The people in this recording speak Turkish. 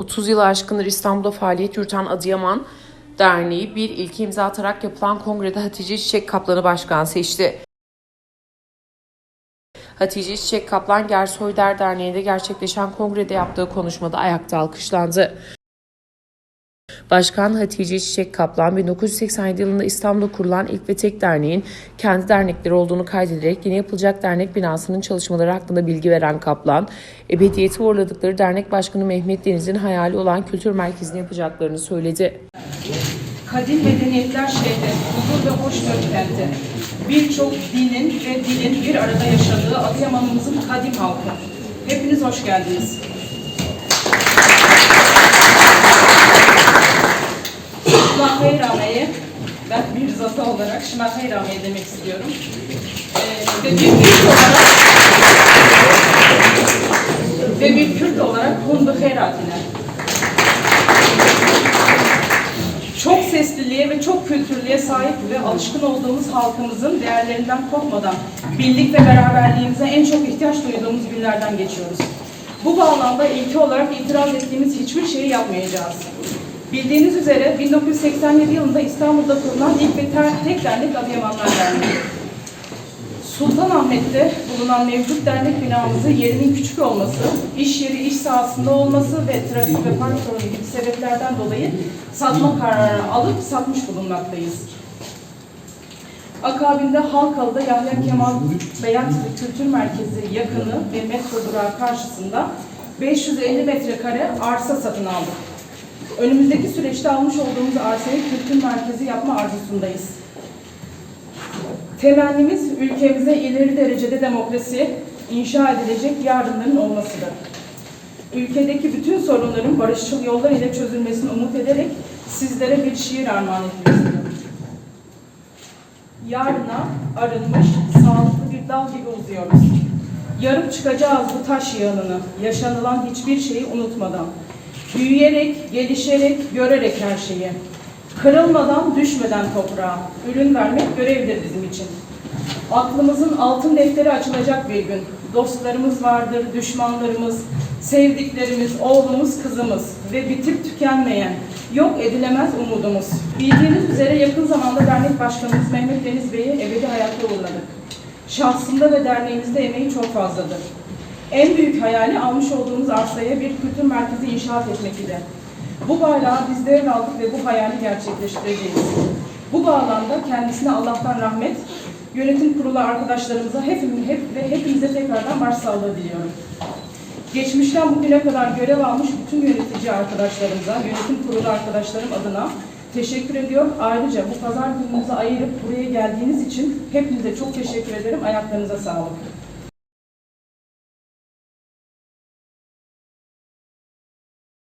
30 yılı aşkındır İstanbul'da faaliyet yürüten Adıyaman Derneği bir ilki imza atarak yapılan kongrede Hatice Çiçek Kaplan'ı başkan seçti. Hatice Çiçek Kaplan Gersoyder Derneği'nde gerçekleşen kongrede yaptığı konuşmada ayakta alkışlandı. Başkan Hatice Çiçek Kaplan 1987 yılında İstanbul'da kurulan ilk ve tek derneğin kendi dernekleri olduğunu kaydederek yeni yapılacak dernek binasının çalışmaları hakkında bilgi veren Kaplan, ebediyeti uğurladıkları dernek başkanı Mehmet Deniz'in hayali olan kültür merkezini yapacaklarını söyledi. Kadim medeniyetler şehri, huzur ve hoşgörü kenti. Birçok dinin ve dilin bir arada yaşadığı Adıyaman'ımızın kadim halkı. Hepiniz hoş geldiniz. Şımahayrame'ye, ben bir zata olarak Şımahayrame'ye demek istiyorum. Ee, bir Kürt olarak ve bir Kürt olarak Hundu Heratine. çok sesliliğe ve çok kültürlüğe sahip ve alışkın olduğumuz halkımızın değerlerinden kopmadan birlik ve beraberliğimize en çok ihtiyaç duyduğumuz günlerden geçiyoruz. Bu bağlamda ilki olarak itiraz ettiğimiz hiçbir şeyi yapmayacağız. Bildiğiniz üzere 1987 yılında İstanbul'da kurulan ilk ve tek dernek Adıyamanlar Derneği. Sultanahmet'te bulunan mevcut dernek binamızın yerinin küçük olması, iş yeri iş sahasında olması ve trafik ve park sorunu gibi sebeplerden dolayı satma kararı alıp satmış bulunmaktayız. Akabinde Halkalı'da Yahya Kemal Beyatlı Kültür Merkezi yakını ve metro durağı karşısında 550 metrekare arsa satın aldık. Önümüzdeki süreçte almış olduğumuz arsayı kültür merkezi yapma arzusundayız. Temennimiz ülkemize ileri derecede demokrasi inşa edilecek yarınların olmasıdır. Ülkedeki bütün sorunların barışçıl yollar ile çözülmesini umut ederek sizlere bir şiir armağan istiyorum. Yarına arınmış, sağlıklı bir dal gibi uzuyoruz. Yarıp çıkacağız bu taş yığınını, yaşanılan hiçbir şeyi unutmadan. Büyüyerek, gelişerek, görerek her şeyi. Kırılmadan, düşmeden toprağa, ürün vermek görevdir bizim için. Aklımızın altın defteri açılacak bir gün. Dostlarımız vardır, düşmanlarımız, sevdiklerimiz, oğlumuz, kızımız ve bitip tükenmeyen, yok edilemez umudumuz. Bildiğiniz üzere yakın zamanda dernek başkanımız Mehmet Deniz Bey'i ebedi hayatta uğurladık. Şahsında ve derneğimizde emeği çok fazladır. En büyük hayali almış olduğumuz arsaya bir kültür merkezi inşaat etmek idi. Bu bayrağı biz devraldık ve bu hayali gerçekleştireceğiz. Bu bağlamda kendisine Allah'tan rahmet, yönetim kurulu arkadaşlarımıza hepimiz, hep ve hepimize tekrardan başsağlığı diliyorum. Geçmişten bugüne kadar görev almış bütün yönetici arkadaşlarımıza, yönetim kurulu arkadaşlarım adına teşekkür ediyor. Ayrıca bu pazar gününüzü ayırıp buraya geldiğiniz için hepinize çok teşekkür ederim. Ayaklarınıza sağlık.